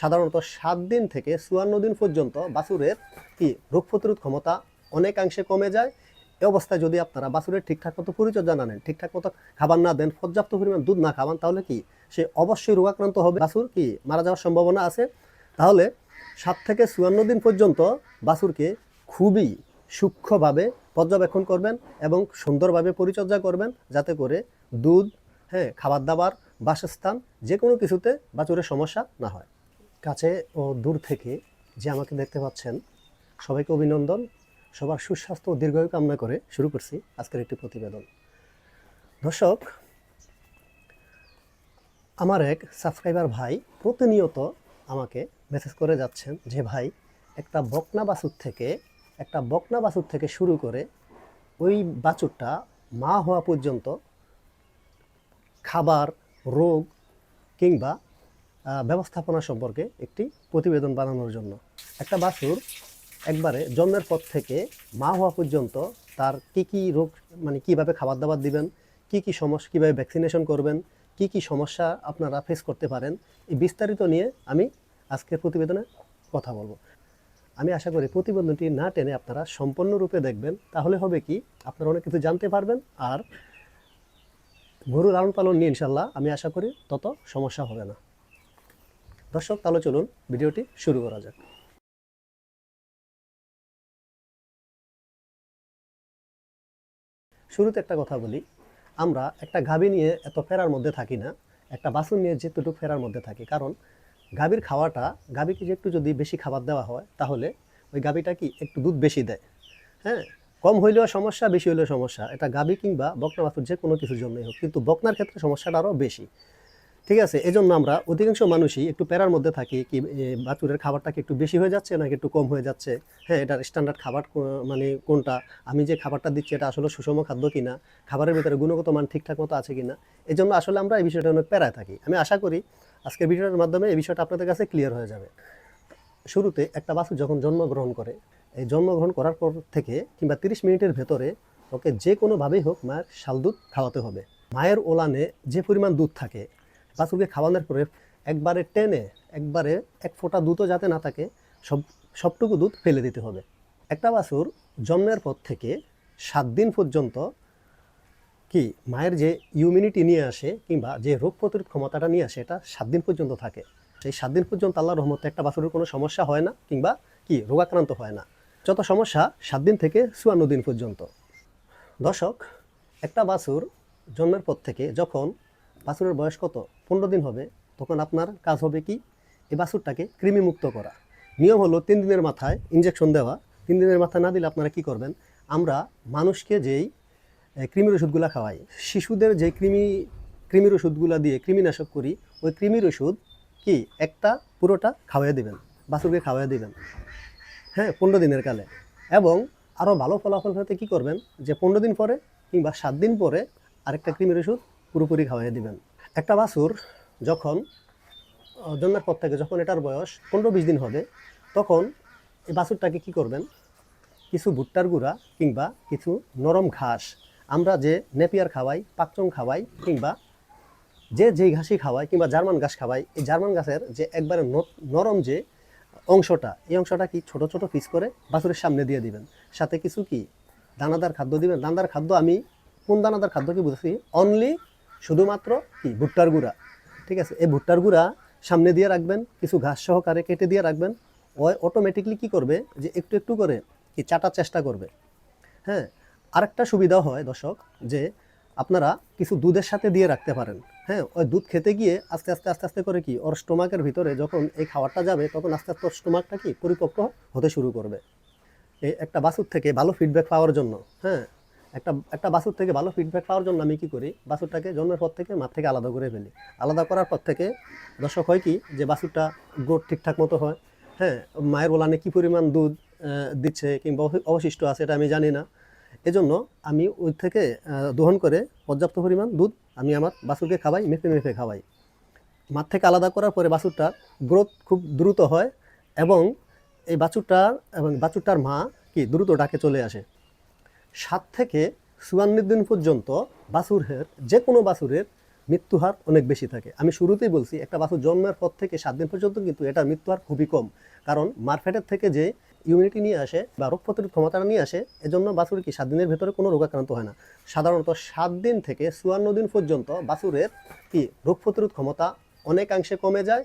সাধারণত সাত দিন থেকে চুয়ান্ন দিন পর্যন্ত বাছুরের কি রোগ প্রতিরোধ ক্ষমতা অনেকাংশে কমে যায়। এ অবস্থায় যদি আপনারা বাছুরের ঠিকঠাক মতো পরিচর্যা না নেন, ঠিকঠাক মতো খাবার না দেন, পর্যাপ্ত পরিমাণ দুধ না খাওয়ান, তাহলে কি সে অবশ্যই রোগাক্রান্ত হবে? বাছুর কি মারা যাওয়ার সম্ভাবনা আছে? তাহলে সাত থেকে চুয়ান্ন দিন পর্যন্ত বাছুরকে খুবই সূক্ষ্মভাবে পর্যবেক্ষণ করবেন এবং সুন্দরভাবে পরিচর্যা করবেন যাতে করে দুধ হ্যাঁ খাবার দাবার বাসস্থান যে কোনো কিছুতে বাছুরের সমস্যা না হয়। কাছে ও দূর থেকে যে আমাকে দেখতে পাচ্ছেন, সবাইকে অভিনন্দন। সবার সুস্বাস্থ্য ও দীর্ঘায়ু কামনা করে শুরু করছি আজকের একটি প্রতিবেদন। দর্শক, আমার এক সাবস্ক্রাইবার ভাই প্রতিনিয়ত আমাকে মেসেজ করে যাচ্ছেন যে, ভাই, একটা বকনা বাছুর থেকে, একটা বকনা বাছুর থেকে শুরু করে ওই বাছুরটা মা হওয়া পর্যন্ত খাবার, রোগ কিংবা ব্যবস্থাপনা সম্পর্কে একটি প্রতিবেদন বানানোর জন্য। একটা বাছুর একবারে জন্মের পর থেকে মা হওয়া পর্যন্ত তার কি কি রোগ মানে কীভাবে খাবার দাবার দিবেন, কি কি সমস্যা কীভাবে ভ্যাকসিনেশন করবেন, কি কি সমস্যা আপনারা ফেস করতে পারেন, এই বিস্তারিত নিয়ে আমি আজকের প্রতিবেদনে কথা বলব। আমি আশা করি প্রতিবেদনটি না টেনে আপনারা সম্পূর্ণরূপে দেখবেন। তাহলে হবে কি, আপনারা অনেক কিছু জানতে পারবেন আর গরু লালন পালন নিয়ে ইনশাল্লাহ আমি আশা করি তত সমস্যা হবে না। দর্শক, তাহলে চলুন ভিডিওটি শুরু করা যাক। শুরুতে একটা কথা বলি, আমরা একটা গাভী নিয়ে এত ফেরার মধ্যে থাকি না, একটা বাছুর নিয়ে যেতটুকু ফেরার মধ্যে থাকি। কারণ গাভীর খাওয়াটা, গাভীকে যে একটু যদি বেশি খাবার দেওয়া হয়, তাহলে ওই গাভীটা কি একটু দুধ বেশি দেয়? হ্যাঁ কম হইলেও সমস্যা, বেশি হইলেও সমস্যা। এটা গাভী কিংবা বকনা বাছুর যে কোনো কিছুর জন্যই হোক, কিন্তু বকনার ক্ষেত্রে সমস্যাটা আরও বেশি। ঠিক আছে এই জন্য আমরা অধিকাংশ মানুষই একটু প্যারার মধ্যে থাকি কি বাছুরের খাবারটা কি একটু বেশি হয়ে যাচ্ছে নাকি একটু কম হয়ে যাচ্ছে? হ্যাঁ এটার স্ট্যান্ডার্ড খাবার মানে কোনটা? আমি যে খাবারটা দিচ্ছি এটা আসলে সুষম খাদ্য কিনা? খাবারের ভিতরে গুণগত মান ঠিকঠাক মতো আছে কিনা? এই জন্য আসলে আমরা এই বিষয়টা অনেক প্যারায় থাকি। আমি আশা করি আজকের ভিডিওর মাধ্যমে এই বিষয়টা আপনাদের কাছে ক্লিয়ার হয়ে যাবে। শুরুতে একটা বাছুর যখন জন্মগ্রহণ করে, এই জন্মগ্রহণ করার পর থেকে কিংবা তিরিশ মিনিটের ভেতরে ওকে যে কোনোভাবেই হোক মায়ের শাল দুধ খাওয়াতে হবে। মায়ের ওলানে যে পরিমাণ দুধ থাকে বাছুরকে খাওয়ানোর পরে একবারে টেনে, একবারে এক ফোঁটা দুধও যাতে না থাকে, সব, সবটুকু দুধ ফেলে দিতে হবে। একটা বাছুর জন্মের পর থেকে সাত দিন পর্যন্ত কি মায়ের যে ইমিউনিটি নিয়ে আসে কিংবা যে রোগ প্রতিরোধ ক্ষমতাটা নিয়ে আসে, এটা সাত দিন পর্যন্ত থাকে। সেই সাত দিন পর্যন্ত আল্লাহর রহমতে একটা বাছুরের কোনো সমস্যা হয় না কিংবা কি রোগাক্রান্ত হয় না। যত সমস্যা সাত দিন থেকে চুয়ান্ন দিন পর্যন্ত। দর্শক, একটা বাছুর জন্মের পর থেকে যখন বাছুরের বয়স কত? পনেরো দিন হবে, তখন আপনার কাজ হবে কি? এই বাছুরটাকে কৃমিমুক্ত করা। নিয়ম হলো তিন দিনের মাথায় ইঞ্জেকশন দেওয়া। তিন দিনের মাথায় না দিলে আপনারা কি করবেন? আমরা মানুষকে যেই কৃমির ওষুধগুলো খাওয়াই। শিশুদের যে কৃমি, কৃমির ওষুধগুলো দিয়ে কৃমিনাশক করি, ওই কৃমির ওষুধ কি? একটা পুরোটা খাওয়াই দেবেন, বাছুরকে খাওয়াই দেবেন। হ্যাঁ পনেরো দিনের কালে। এবং আরও ভালো ফলাফল হতে কী করবেন? যে পনেরো দিন পরে কিংবা সাত দিন পরে আরেকটা কৃমির ওষুধ পুরোপুরি খাওয়াই দিবেন। একটা বাছুর যখন জন্মের পর থেকে যখন এটার বয়স পনেরো বিশ দিন হবে, তখন এই বাছুরটাকে কি করবেন? কিছু ভুট্টার গুঁড়া কিংবা কিছু নরম ঘাস। আমরা যে নেপিয়ার খাওয়াই, পাকচং খাওয়াই কিংবা যে যেই ঘাসই খাওয়াই কিংবা জার্মান ঘাস খাওয়াই, এই জার্মান ঘাসের যে একবারে নরম যে অংশটা, এই অংশটা কি ছোট ছোট পিস করে বাছুরের সামনে দিয়ে দিবেন? সাথে কিছু কি? দানাদার খাদ্য দিবেন? দানাদার খাদ্য আমি কোন দানাদার খাদ্য কি বুঝেছি অনলি শুধুমাত্র কি? ভুট্টার গুঁড়া। ঠিক আছে? এই ভুট্টার গুঁড়া সামনে দিয়ে রাখবেন, কিছু ঘাস সহকারে কেটে দিয়ে রাখবেন। ওই অটোমেটিকলি কি করবে? যে একটু একটু করে কি চাটার চেষ্টা করবে। হ্যাঁ? আরেকটা সুবিধা হয় দর্শক, যে আপনারা কিছু দুধের সাথে দিয়ে রাখতে পারেন। হ্যাঁ? ওই দুধ খেতে গিয়ে আস্তে আস্তে আস্তে আস্তে করে কি? ওর স্টোমাকের ভিতরে যখন এই খাবারটা যাবে, তখন আস্তে আস্তে ওর স্টোমাকটা কি? পরিপক্ক হতে শুরু করবে। এই একটা বাছুর থেকে ভালো ফিডব্যাক পাওয়ার জন্য। হ্যাঁ? একটা একটা বাছুর থেকে ভালো ফিডব্যাক পাওয়ার জন্য আমি কী করি? বাছুরটাকে জন্মের পর থেকে মাঠ থেকে আলাদা করে ফেলি। আলাদা করার পর থেকে দর্শক হয় কি যে বাছুরটা গ্রোথ ঠিকঠাক মতো হয় হ্যাঁ মায়ের ওলানে কী পরিমাণ দুধ দিচ্ছে কিংবা অবশিষ্ট আছে এটা আমি জানি না। এজন্য আমি ওই থেকে দহন করে পর্যাপ্ত পরিমাণ দুধ আমি আমার বাছুরকে খাওয়াই, মেপে মেপে খাওয়াই। মাঠ থেকে আলাদা করার পরে বাছুরটার গ্রোথ খুব দ্রুত হয় এবং এই বাছুরটার এবং বাছুরটার মা কি দ্রুত ডাকে চলে আসে। সাত থেকে চুয়ান্ন দিন পর্যন্ত বাছুরের যে কোনো বাছুরের মৃত্যু হার অনেক বেশি থাকে। আমি শুরুতেই বলছি, একটা বাছুর জন্মের পর থেকে সাত দিন পর্যন্ত কিন্তু এটার মৃত্যু হার খুবই কম। কারণ মার্কেটের থেকে যে ইউনিটি নিয়ে আসে বা রোগ প্রতিরোধ ক্ষমতাটা নিয়ে আসে, এজন্য বাছুর কি সাত দিনের ভেতরে কোনো রোগাক্রান্ত হয় না। সাধারণত সাত দিন থেকে চুয়ান্ন দিন পর্যন্ত বাছুরের কি রোগ প্রতিরোধ ক্ষমতা অনেকাংশে কমে যায়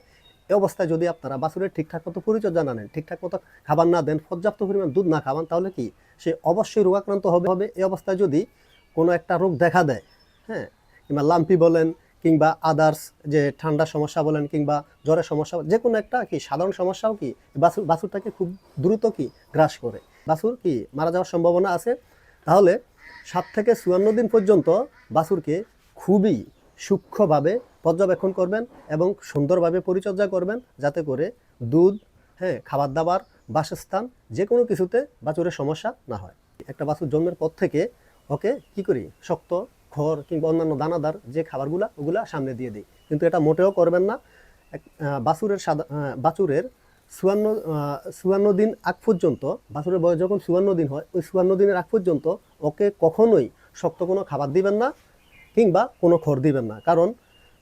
এই অবস্থায় যদি আপনারা বাছুরের ঠিকঠাক মতো পরিচর্যা না নেন, ঠিকঠাক মতো খাবার না দেন, পর্যাপ্ত পরিমাণ দুধ না খাওয়ান, তাহলে কি সে অবশ্যই রোগাক্রান্ত হবে হবে। এই অবস্থায় যদি কোনো একটা রোগ দেখা দেয় হ্যাঁ কিংবা লাম্পি বলেন, কিংবা আদার্স যে ঠান্ডার সমস্যা বলেন, কিংবা জ্বরের সমস্যা, যে কোনো একটা কি সাধারণ সমস্যাও কি বাছুর, বাছুরটাকে খুব দ্রুত কি গ্রাস করে। বাছুর কি মারা যাওয়ার সম্ভাবনা আছে? তাহলে সাত থেকে চুয়ান্ন দিন পর্যন্ত বাছুরকে খুবই সূক্ষ্মভাবে পর্যবেক্ষণ করবেন এবং সুন্দরভাবে পরিচর্যা করবেন যাতে করে দুধ হ্যাঁ খাবার দাবার বাসস্থান যে কোনো কিছুতে বাছুরের সমস্যা না হয়। একটা বাছুর জন্মের পর থেকে ওকে কি করি? শক্ত খড় কিংবা অন্যান্য দানাদার যে খাবারগুলা, ওগুলা সামনে দিয়ে দিই। কিন্তু এটা মোটেও করবেন না। বাছুরের সাদা বাছুরের চুয়ান্ন চুয়ান্ন দিন আগ পর্যন্ত, বাছুরের বয়স যখন চুয়ান্ন দিন হয়, ওই চুয়ান্ন দিনের আগ পর্যন্ত ওকে কখনোই শক্ত কোনো খাবার দিবেন না কিংবা কোনো খড় দিবেন না। কারণ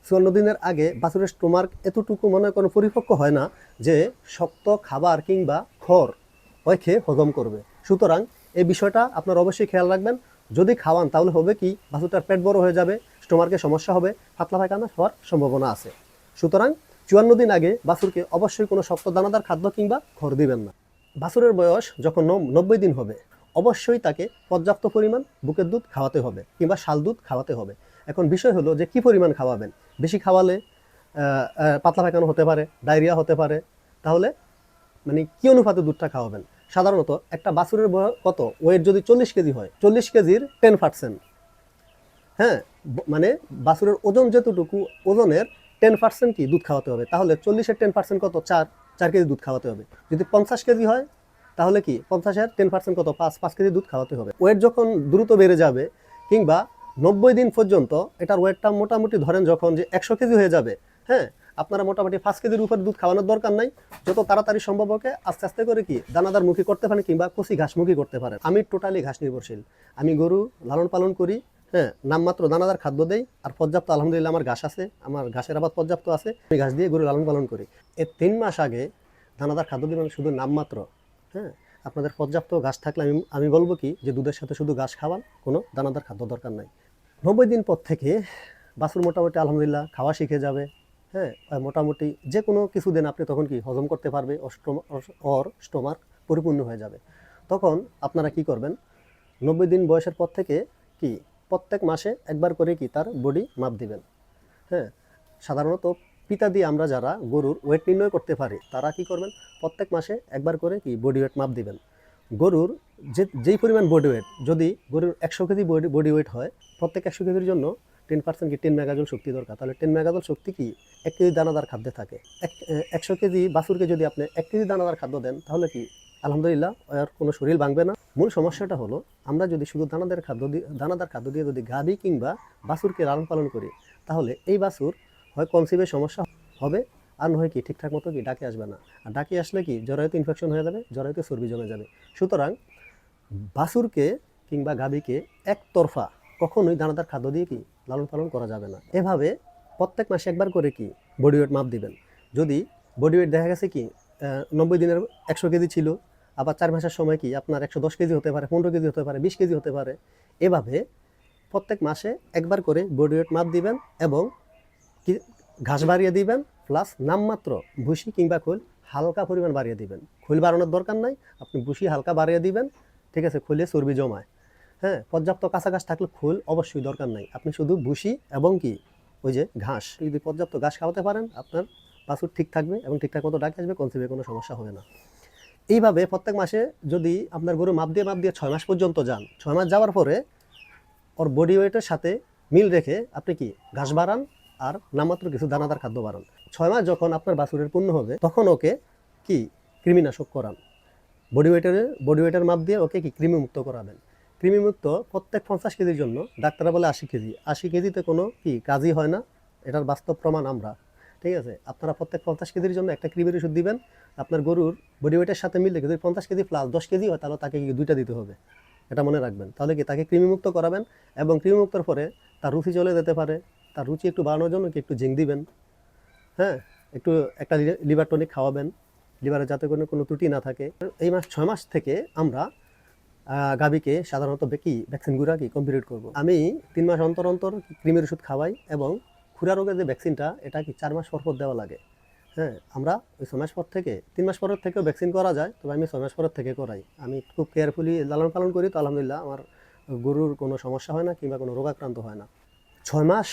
চুয়ান্ন দিনের আগে বাছুরের স্টোমার এতটুকু মনে কোনো পরিপক্ক হয় না যে শক্ত খাবার কিংবা খড় ওই খেয়ে হজম করবে। সুতরাং এই বিষয়টা আপনার অবশ্যই খেয়াল রাখবেন। যদি খাওয়ান, তাহলে হবে কি, বাছুরটার পেট বড় হয়ে যাবে স্টোমার্কে সমস্যা হবে, পাতলা পায়খানা হওয়ার সম্ভাবনা আছে। সুতরাং চুয়ান্ন দিন আগে বাছুরকে অবশ্যই কোনো শক্ত দানাদার খাদ্য কিংবা খড় দিবেন না। বাছুরের বয়স যখন নব- নব্বই দিন হবে, অবশ্যই তাকে পর্যাপ্ত পরিমাণ বুকের দুধ খাওয়াতে হবে কিংবা শাল দুধ খাওয়াতে হবে। এখন বিষয় হলো যে কি পরিমাণ খাওয়াবেন? বেশি খাওয়ালে পাতলা পায়খানা হতে পারে, ডায়রিয়া হতে পারে, তাহলে মানে কি অনুপাতে দুধটা খাওয়াবেন? সাধারণত একটা বাছুরের কত? ওয়েট যদি চল্লিশ কেজি হয়, চল্লিশ কেজির টেন পার্সেন্ট হ্যাঁ মানে বাছুরের ওজন যতটুকু, ওজনের টেন পার্সেন্ট কি দুধ খাওয়াতে হবে। তাহলে চল্লিশের টেন পার্সেন্ট কত? চার চার কেজি দুধ খাওয়াতে হবে। যদি পঞ্চাশ কেজি হয়, তাহলে কি? পঞ্চাশের টেন পার্সেন্ট কত? পাঁচ পাঁচ কেজি দুধ খাওয়াতে হবে। ওয়েট যখন দ্রুত বেড়ে যাবে, কিংবা নব্বই দিন পর্যন্ত এটার ওয়েটটা মোটামুটি ধরেন যখন যে একশো কেজি হয়ে যাবে হ্যাঁ? আপনারা মোটামুটি পাঁচ কেজির উপরে দুধ খাওয়ানোর দরকার নাই। যত তাড়াতাড়ি সম্ভব ওকে আস্তে আস্তে করে কি, দানাদার মুখী করতে পারেন কিংবা কচি ঘাসমুখী করতে পারেন। আমি টোটালি ঘাস নির্ভরশীল। আমি গরু লালন পালন করি হ্যাঁ? নামমাত্র দানাদার খাদ্য দেই আর পর্যাপ্ত আলহামদুলিল্লাহ আমার ঘাস আছে, আমার ঘাসের আবাদ পর্যাপ্ত আছে, আমি ঘাস দিয়ে গরু লালন পালন করি। এর তিন মাস আগে দানাদার খাদ্য দিবেন শুধু নামমাত্র হ্যাঁ? আপনাদের পর্যাপ্ত ঘাস থাকলে আমি আমি বলব কি যে দুধের সাথে শুধু ঘাস খাওয়ান, কোনো দানাদার খাদ্য দরকার নাই। নব্বই দিন পর থেকে বাছুর মোটামুটি আলহামদুলিল্লাহ খাওয়া শিখে যাবে হ্যাঁ মোটামুটি যে কোনো কিছু দিন আপনি তখন কি হজম করতে পারবে, অষ্টম- অর স্টোমার পরিপূর্ণ হয়ে যাবে। তখন আপনারা কি করবেন, নব্বই দিন বয়সের পর থেকে কি প্রত্যেক মাসে একবার করে কি তার বডি মাপ দিবেন হ্যাঁ। সাধারণত পিতা দিয়ে আমরা যারা গরুর ওয়েট নির্ণয় করতে পারি, তারা কি করবেন, প্রত্যেক মাসে একবার করে কি বডি ওয়েট মাপ দিবেন। গরুর যে, যেই পরিমাণ বডি ওয়েট যদি গরুর একশো কেজি বডি বডি ওয়েট হয়, প্রত্যেক একশো কেজির জন্য টেন পার্সেন্ট কি টেন মেগাজল শক্তি দরকার? তাহলে টেন মেগাজল শক্তি কি? এক কেজি দানাদার খাদ্যে থাকে। এক একশো কেজি বাছুরকে যদি আপনি এক কেজি দানাদার খাদ্য দেন, তাহলে কি? আলহামদুলিল্লাহ আর কোনো শরীর ভাঙবে না। মূল সমস্যাটা হলো, আমরা যদি শুধু দানাদার খাদ্য দিয়ে দানাদার খাদ্য দিয়ে যদি গাভী কিংবা বাছুরকে লালন পালন করি, তাহলে এই বাছুর হয় কনসিভের সমস্যা হবে। আর নয় কি ঠিকঠাক মতো কি ডাকে আসবে না? আর ডাকে আসলে কি? জরায়ুতে ইনফেকশন হয়ে যাবে, জরায়ুতে চর্বি জমে যাবে। সুতরাং বাছুরকে কিংবা গাভীকে একতরফা কখনোই দানাদার খাদ্য দিয়ে কি লালন পালন করা যাবে না। এভাবে প্রত্যেক মাসে একবার করে কি বডি ওয়েট মাপ দিবেন। যদি বডি ওয়েট দেখা গেছে কি নব্বই দিনের একশো কেজি ছিল, আবার চার মাসের সময় কি আপনার একশো দশ কেজি হতে পারে, পনেরো কেজি হতে পারে, বিশ কেজি হতে পারে, এভাবে প্রত্যেক মাসে একবার করে বডি ওয়েট মাপ দিবেন এবং ঘাস বাড়িয়ে দিবেন প্লাস নামমাত্র ভুসি কিংবা খোল হালকা পরিমাণ বাড়িয়ে দিবেন। খোল বাড়ানোর দরকার নাই, আপনি ভুসি হালকা বাড়িয়ে দিবেন, ঠিক আছে, খোলে চর্বি জমায়। হ্যাঁ পর্যাপ্ত ঘাস থাকলে খোল অবশ্যই দরকার নাই। আপনি শুধু ভুসি এবং কি, ওই যে ঘাস, যদি পর্যাপ্ত ঘাস খাওয়াতে পারেন, আপনার বাছুর ঠিক থাকবে এবং ঠিকঠাক মতো ডাকে আসবে কনসিভে কোনো সমস্যা হবে না। এইভাবে প্রত্যেক মাসে যদি আপনার গরু মাপ দিয়ে মাপ দিয়ে ছয় মাস পর্যন্ত যান, ছয় মাস যাওয়ার পরে ওর বডি ওয়েটের সাথে মিল রেখে আপনি কি ঘাস বাড়ান? আর নামমাত্র কিছু দানাদার খাদ্য বাড়ান ছয় মাস যখন আপনার বাছুরের পূর্ণ হবে, তখন ওকে কি? কৃমিনাশক করান। বডি ওয়েটের বডি ওয়েটের মাপ দিয়ে ওকে কি? কৃমিমুক্ত করাবেন। কৃমিমুক্ত প্রত্যেক পঞ্চাশ কেজির জন্য, ডাক্তাররা বলে আশি কেজি। আশি কেজিতে কোনো কি কাজই হয় না। এটার বাস্তব প্রমাণ আমরা। ঠিক আছে? আপনারা প্রত্যেক পঞ্চাশ কেজির জন্য একটা কৃমির ওষুধ দিবেন। আপনার গরুর বডি ওয়েটের সাথে মিললে যদি পঞ্চাশ কেজি প্লাস দশ কেজি হয়, তাহলে তাকে কি দুইটা দিতে হবে? এটা মনে রাখবেন। তাহলে কি তাকে কৃমিমুক্ত করাবেন? এবং কৃমিমুক্তর পরে তার রুচি চলে যেতে পারে। তার রুচি একটু বাড়ানোর জন্য কি একটু জিঙ্ক দিবেন? হ্যাঁ একটু একটা লিভার টনিক খাওয়াবেন। লিভারে যাতে কোনো কোনো ত্রুটি না থাকে। এই মাস, ছয় মাস থেকে আমরা গাভীকে সাধারণত কি ভ্যাকসিনগুলো কি কমপ্লিট করব। আমি তিন মাস অন্তর অন্তর ক্রিমের ওষুধ খাওয়াই এবং খুরা রোগের যে ভ্যাকসিনটা, এটা কি চার মাস পর পর দেওয়া লাগে। হ্যাঁ আমরা ওই ছয় মাস পর থেকে, তিন মাস পরের থেকেও ভ্যাকসিন করা যায়, তবে আমি ছয় মাস পরের থেকে করাই। আমি খুব কেয়ারফুলি লালন পালন করি তো, আলহামদুলিল্লাহ, আমার গরুর কোনো সমস্যা হয় না কিংবা কোনো রোগাক্রান্ত হয় না। ছয় মাস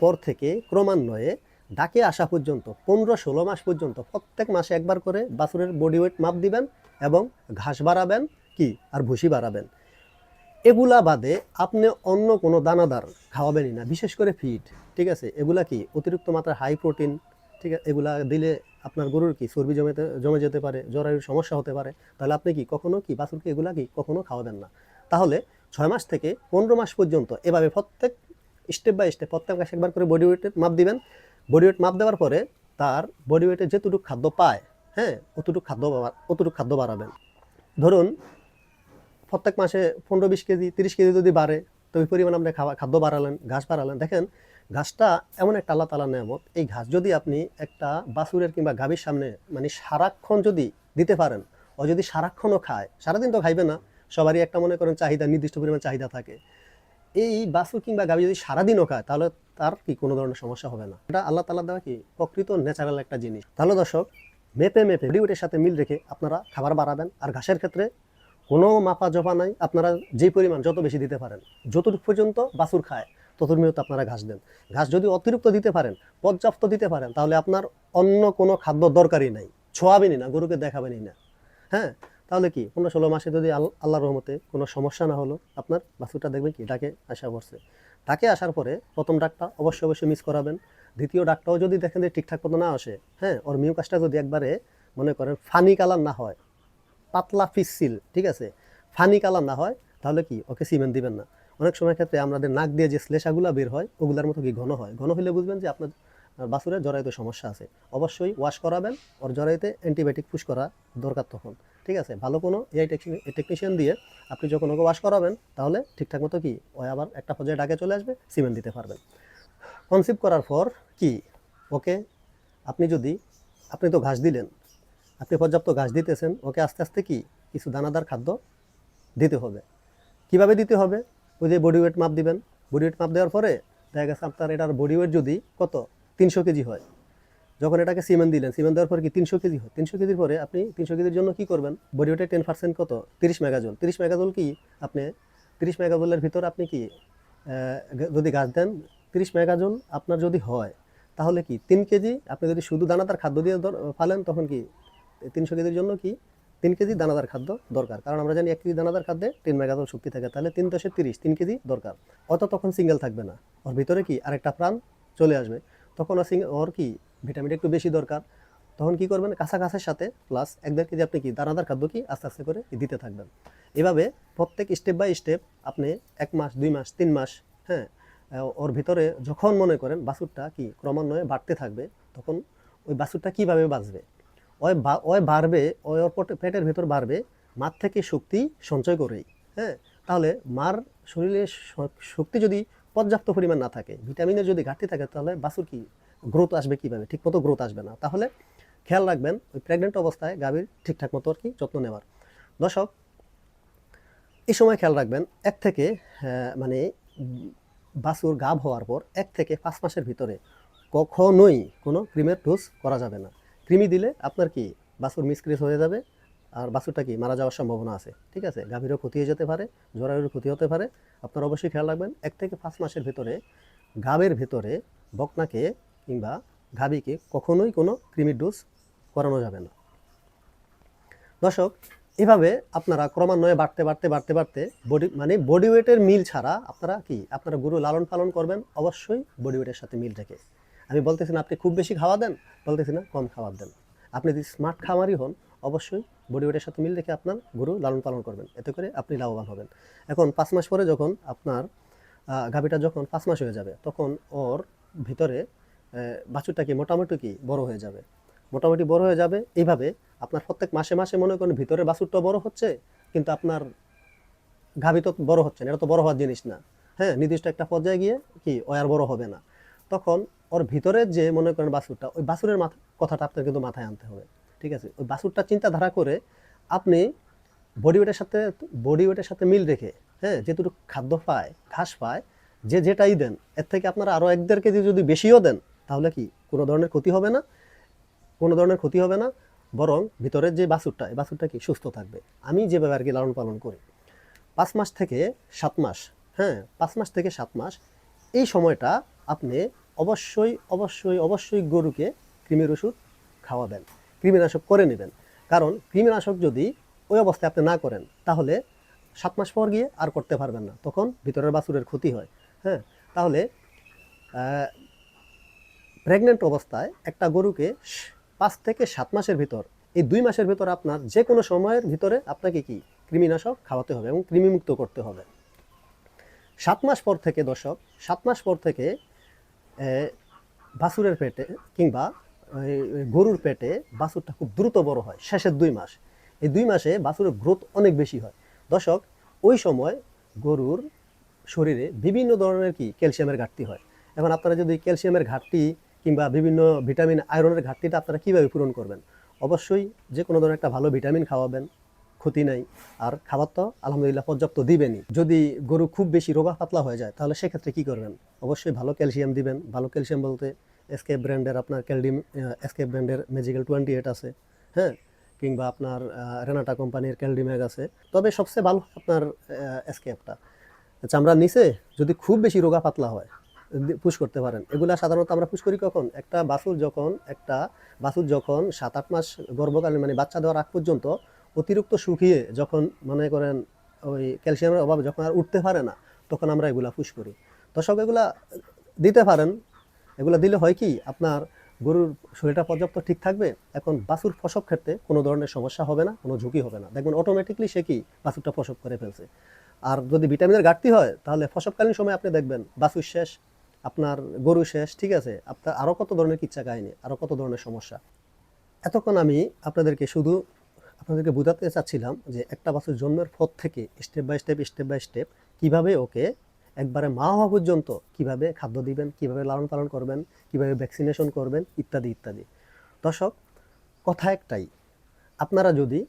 পর থেকে ক্রমান্বয়ে ডাকে আসা পর্যন্ত, পনেরো ষোলো মাস পর্যন্ত প্রত্যেক মাসে একবার করে বাছুরের বডি ওয়েট মাপ দিবেন এবং ঘাস বাড়াবেন কি? আর ভুসি বাড়াবেন। এগুলা বাদে আপনি অন্য কোনো দানাদার খাওয়াবেনই না, বিশেষ করে ফিড ঠিক আছে? এগুলা কি? অতিরিক্ত মাত্রায় হাই প্রোটিন ঠিক আছে? এগুলা দিলে আপনার গরুর কি চর্বি জমেতে, জমে যেতে পারে জরায়ুর সমস্যা হতে পারে। তাহলে আপনি কি কখনো কি বাছুরকে এগুলা কি কখনো খাওয়াবেন না? তাহলে ছয় মাস থেকে পনেরো মাস পর্যন্ত এভাবে প্রত্যেক স্টেপ বাই স্টেপ প্রত্যেক মাসে একবার করে বডি ওয়েটের মাপ দিবেন। বডি ওয়েট মাপ দেওয়ার পরে তার বডি ওয়েটে যেটুকু খাদ্য পায় হ্যাঁ অতটুকু খাদ্য অতটুকু খাদ্য বাড়াবেন। ধরুন, প্রত্যেক মাসে পনেরো বিশ কেজি, তিরিশ কেজি যদি বাড়ে, তো ওই পরিমাণ আপনি খাওয়া, খাদ্য বাড়ালেন, ঘাস বাড়ালেন। দেখেন, ঘাসটা এমন একটা আল্লাহ তালা নেয়ামত, এই ঘাস যদি আপনি একটা বাছুরের কিংবা গাভীর সামনে মানে সারাক্ষণ যদি দিতে পারেন, ও যদি সারাক্ষণও খায়, সারাদিন তো খাইবে না, সবারই একটা মনে করেন চাহিদা, নির্দিষ্ট পরিমাণ চাহিদা থাকে। এই বাছুর কিংবা গাভী যদি সারাদিনও খায়, তাহলে তার কি কোনো ধরনের সমস্যা হবে না? এটা আল্লাহ তালা দেওয়া কি? প্রকৃত ন্যাচারাল একটা জিনিস। তাহলে দর্শক, মেপে মেপে বডিওয়েটের সাথে মিল রেখে আপনারা খাবার বাড়াবেন। আর ঘাসের ক্ষেত্রে কোনো মাপা জপা নাই। আপনারা যে পরিমাণ যত বেশি দিতে পারেন, যতটুকু পর্যন্ত বাছুর খায় ততটুকু আপনারা ঘাস দেন। ঘাস যদি অতিরিক্ত দিতে পারেন, পর্যাপ্ত দিতে পারেন, তাহলে আপনার অন্য কোনো খাদ্য দরকারই নাই। ছোঁয়াবেনই না, গরুকে দেখাবেনই না। হ্যাঁ? তাহলে কি পনেরো ষোলো মাসে যদি আল- আল্লাহর রহমতে কোনো সমস্যা না হলো, আপনার বাছুরটা দেখবেন কি, ডাকে আসা পড়ছে ডাকে আসার পরে প্রথম ডাকটা অবশ্যই অবশ্যই মিস করাবেন। দ্বিতীয় ডাকটাও যদি দেখেন যে ঠিকঠাক মতো না আসে হ্যাঁ ওর মিউকাসটা যদি একবারে মনে করেন ফানি কালার না হয়, পাতলা পিসিল ঠিক আছে ফানি কালার না হয়, তাহলে কি ওকে সিমেন্ট দিবেন না। অনেক সময় ক্ষেত্রে আমাদের নাক দিয়ে যে শ্লেষাগুলা বের হয়, ওগুলার মতো কি ঘন হয়? ঘন হলে বুঝবেন যে আপনার বাছুরের জরাইতে সমস্যা আছে। অবশ্যই ওয়াশ করাবেন, ওর জরাইতে অ্যান্টিবায়োটিক পুশ করা দরকার তখন। ঠিক আছে? ভালো কোনো এআই টেকনিশিয়ান দিয়ে আপনি যখন ওকে ওয়াশ করাবেন, তাহলে ঠিকঠাক মতো কি ও আবার একটা পর্যায়ে ডাকে চলে আসবে সিমেন্ট দিতে পারবেন। কনসিভ করার পর কি? ওকে, আপনি যদি, আপনি তো ঘাস দিলেন, আপনি পর্যাপ্ত ঘাস দিতেছেন, ওকে আস্তে আস্তে কি? কিছু দানাদার খাদ্য দিতে হবে। কীভাবে দিতে হবে? ওই যে বডি ওয়েট মাপ দিবেন। বডি ওয়েট মাপ দেওয়ার পরে দেখা গেছে আপনার এটার বডি ওয়েট যদি কত? তিনশো কেজি হয়। যখন এটাকে সিমেন্ট দিলেন, সিমেন্ট দেওয়ার পরে কি তিনশো কেজি তিনশো কেজির পরে আপনি তিনশো কেজির জন্য কি করবেন? বডি টেন পার্সেন্ট কত? তিরিশ মেগাজোল তিরিশ মেগাজোল কি আপনি, তিরিশ মেগাজোলের ভিতর আপনি কি যদি গাছ দেন, তিরিশ মেগাজোল আপনার যদি হয়, তাহলে কি তিন কেজি? আপনি যদি শুধু দানাদার খাদ্য দিয়ে ফালেন, তখন কি তিনশো কেজির জন্য কি তিন কেজি দানাদার খাদ্য দরকার? কারণ আমরা জানি এক কেজি দানাদার খাদ্যে তিন মেগাজল শক্তি থাকে, তাহলে তিন দশে তিরিশ, তিন কেজি দরকার। অত তখন সিঙ্গেল থাকবে না। ওর ভিতরে কি আরেকটা প্রাণ চলে আসবে। তখন সিঙ্গেল ওর কি ভিটামিন একটু বেশি দরকার, তখন কি করবেন? কাঁচা সাথে প্লাস এক দেড় কেজি আপনি কি দানাদার খাদ্য কি আস্তে আস্তে করে দিতে থাকবেন। এভাবে প্রত্যেক স্টেপ বাই স্টেপ আপনি এক মাস, দুই মাস, তিন মাস হ্যাঁ ওর ভিতরে যখন মনে করেন বাছুরটা কি ক্রমান্বয়ে বাড়তে থাকবে, তখন ওই বাছুরটা কীভাবে বাঁচবে? ওই বা- ওই বাড়বে, ওই ওর পটে- পেটের ভেতর বাড়বে মার থেকে শক্তি সঞ্চয় করেই হ্যাঁ? তাহলে মার শরীরে শক্তি যদি পর্যাপ্ত পরিমাণ না থাকে, ভিটামিনের যদি ঘাটতি থাকে, তাহলে বাছুর কি গ্রোথ আসবে কীভাবে? ঠিকমতো গ্রোথ আসবে না। তাহলে খেয়াল রাখবেন, ওই প্রেগনেন্ট অবস্থায় গাভীর ঠিকঠাক মতো আর কি যত্ন নেওয়ার। দর্শক, এই সময় খেয়াল রাখবেন, এক থেকে মানে বাছুর গাভ হওয়ার পর এক থেকে পাঁচ মাসের ভিতরে কখনোই কোনো ক্রিমের ডোজ করা যাবে না। ক্রিমি দিলে আপনার কি বাছুর মিসক্রিস হয়ে যাবে আর বাছুরটা কি মারা যাওয়ার সম্ভাবনা আছে। ঠিক আছে? গাভীরও ক্ষতি হয়ে যেতে পারে জরায়ুর ক্ষতি হতে পারে। আপনারা অবশ্যই খেয়াল রাখবেন, এক থেকে পাঁচ মাসের ভিতরে গাবের ভিতরে বকনাকে কিংবা গাভীকে কখনোই কোনো ক্রিমির ডোজ করানো যাবে না। দর্শক, এভাবে আপনারা ক্রমান্বয়ে বাড়তে বাড়তে বাড়তে বাড়তে বডি মানে বডি ওয়েটের মিল ছাড়া আপনারা কি, আপনারা গরু লালন পালন করবেন? অবশ্যই বডি ওয়েটের সাথে মিল রেখে। আমি বলতেছি না আপনি খুব বেশি খাওয়া দেন, বলতেছি না কম খাওয়া দেন। আপনি যদি স্মার্ট খামারই হন, অবশ্যই বডি ওয়েটের সাথে মিল রেখে আপনার গরু লালন পালন করবেন। এতে করে আপনি লাভবান হবেন। এখন পাঁচ মাস পরে যখন আপনার গাভীটা যখন পাঁচ মাস হয়ে যাবে, তখন ওর ভিতরে বাছুরটা কি মোটামুটি কি বড় হয়ে যাবে? মোটামুটি বড় হয়ে যাবে। এইভাবে আপনার প্রত্যেক মাসে মাসে মনে করেন ভিতরে বাছুরটা বড় হচ্ছে, কিন্তু আপনার গাভী তো বড় হচ্ছে না, এটা তো বড় হওয়ার জিনিস না। হ্যাঁ নির্দিষ্ট একটা পর্যায়ে গিয়ে কি ও আর বড় হবে না। তখন ওর ভিতরের যে মনে করেন বাছুরটা, ওই বাছুরের মাথা, কথাটা আপনার কিন্তু মাথায় আনতে হবে, ঠিক আছে? ওই বাছুরটা চিন্তাধারা করে আপনি বডি ওয়েটের সাথে বডি ওয়েটের সাথে মিল রেখে হ্যাঁ যেটুকু খাদ্য পায়, ঘাস পায়, যে যেটাই দেন, এর থেকে আপনারা আরও এক দেড় কেজি যদি বেশিও দেন তাহলে কি কোনো ধরনের ক্ষতি হবে না? কোনো ধরনের ক্ষতি হবে না, বরং ভিতরের যে বাছুরটা, এই বাছুরটা কি সুস্থ থাকবে? আমি যেভাবে আর কি লালন পালন করি, পাঁচ মাস থেকে সাত মাস হ্যাঁ পাঁচ মাস থেকে সাত মাস, এই সময়টা আপনি অবশ্যই অবশ্যই অবশ্যই গরুকে কৃমির ওষুধ খাওয়াবেন, কৃমিনাশক করে নেবেন। কারণ কৃমিনাশক যদি ওই অবস্থায় আপনি না করেন, তাহলে সাত মাস পর গিয়ে আর করতে পারবেন না, তখন ভিতরের বাছুরের ক্ষতি হয় হ্যাঁ। তাহলে প্রেগনেন্ট অবস্থায় একটা গরুকে পাঁচ থেকে সাত মাসের ভিতর, এই দুই মাসের ভিতর আপনার যে কোনো সময়ের ভিতরে আপনাকে কি কৃমিনাশক খাওয়াতে হবে এবং কৃমিমুক্ত করতে হবে। সাত মাস পর থেকে দর্শক, সাত মাস পর থেকে বাছুরের পেটে কিংবা গরুর পেটে বাছুরটা খুব দ্রুত বড় হয়, শেষের দুই মাস। এই দুই মাসে বাছুরের গ্রোথ অনেক বেশি হয়। দর্শক, ওই সময় গরুর শরীরে বিভিন্ন ধরনের কি ক্যালসিয়ামের ঘাটতি হয়। এখন আপনারা যদি ক্যালসিয়ামের ঘাটতি কিংবা বিভিন্ন ভিটামিন, আয়রনের ঘাটতিটা আপনারা কীভাবে পূরণ করবেন? অবশ্যই যে কোনো ধরনের একটা ভালো ভিটামিন খাওয়াবেন, ক্ষতি নাই। আর খাবার তো আলহামদুলিল্লাহ পর্যাপ্ত দিবেনই। যদি গরু খুব বেশি রোগা পাতলা হয়ে যায়, তাহলে সেক্ষেত্রে কী করবেন? অবশ্যই ভালো ক্যালসিয়াম দিবেন। ভালো ক্যালসিয়াম বলতে এসকে ব্র্যান্ডের আপনার ক্যালডিম এসকে ব্র্যান্ডের ম্যাজিক্যাল টোয়েন্টি এইট আছে হ্যাঁ? কিংবা আপনার রেনাটা কোম্পানির ক্যালডিম্যাগ আছে। তবে সবচেয়ে ভালো আপনার এসকেপটা চামড়ার নিচে যদি খুব বেশি রোগা পাতলা হয় পুশ করতে পারেন। এগুলা সাধারণত আমরা পুশ করি কখন? একটা বাছুর যখন, একটা বাছুর যখন সাত আট মাস গর্ভকালীন মানে বাচ্চা দেওয়ার আগ পর্যন্ত অতিরিক্ত শুকিয়ে যখন মনে করেন ওই ক্যালসিয়ামের অভাবে যখন আর উঠতে পারে না, তখন আমরা এগুলা পুশ করি। দর্শক, এগুলা দিতে পারেন। এগুলা দিলে হয় কি? আপনার গরুর শরীরটা পর্যাপ্ত ঠিক থাকবে। এখন বাছুর প্রসব ক্ষেত্রে কোনো ধরনের সমস্যা হবে না, কোনো ঝুঁকি হবে না। দেখবেন অটোমেটিকলি সে কি? বাছুরটা প্রসব করে ফেলছে। আর যদি ভিটামিনের ঘাটতি হয়, তাহলে প্রসবকালীন সময় আপনি দেখবেন বাছুর শেষ আপনার গরু শেষ, ঠিক আছে? আপনার আরও কত ধরনের কিচ্ছা কাহিনী আরও কত ধরনের সমস্যা? এতক্ষণ আমি আপনাদেরকে শুধু আপনাদেরকে বোঝাতে চাচ্ছিলাম যে একটা বাছুর জন্মের পর থেকে step by step step by step কীভাবে ওকে একবারে মা হওয়া পর্যন্ত কীভাবে খাদ্য দিবেন, কীভাবে লালন পালন করবেন, কীভাবে ভ্যাকসিনেশন করবেন, ইত্যাদি ইত্যাদি। দর্শক, কথা একটাই, আপনারা যদি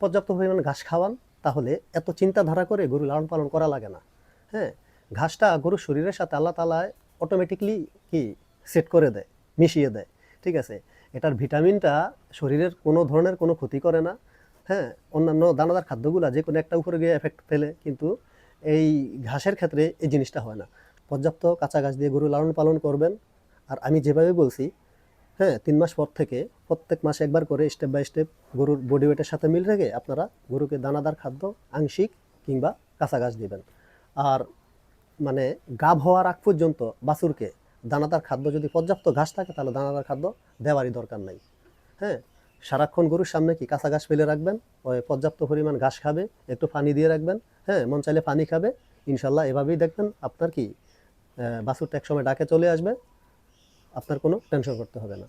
পর্যাপ্ত পরিমাণ ঘাস খাওয়ান, তাহলে এত চিন্তাধারা করে গরু লালন পালন করা লাগে না। হ্যাঁ? ঘাসটা গরুর শরীরের সাথে আল্লাহ তালায় অটোমেটিকলি কি সেট করে দেয়, মিশিয়ে দেয়, ঠিক আছে? এটার ভিটামিনটা শরীরের কোনো ধরনের কোনো ক্ষতি করে না হ্যাঁ? অন্যান্য দানাদার খাদ্যগুলা যে কোনো একটা উপরে গিয়ে এফেক্ট ফেলে, কিন্তু এই ঘাসের ক্ষেত্রে এই জিনিসটা হয় না। পর্যাপ্ত কাঁচা ঘাস দিয়ে গরু লালন পালন করবেন। আর আমি যেভাবে বলছি হ্যাঁ তিন মাস পর থেকে প্রত্যেক মাসে একবার করে স্টেপ বাই স্টেপ গরুর বডি ওয়েটের সাথে মিল রেখে আপনারা গরুকে দানাদার খাদ্য, আংশিক কিংবা কাঁচা ঘাস দিবেন। আর মানে গাভ হওয়ার আগ পর্যন্ত বাছুরকে দানাদার খাদ্য যদি পর্যাপ্ত ঘাস থাকে, তাহলে দানাদার খাদ্য দেওয়ারই দরকার নাই। হ্যাঁ? সারাক্ষণ গরুর সামনে কি কাঁচা ঘাস ফেলে রাখবেন? ওই পর্যাপ্ত পরিমাণ ঘাস খাবে, একটু পানি দিয়ে রাখবেন হ্যাঁ? মন চাইলে পানি খাবে। ইনশাল্লাহ এভাবেই দেখবেন আপনার কি বাছুরটা এক সময় ডাকে চলে আসবে, আপনার কোনো টেনশন করতে হবে না।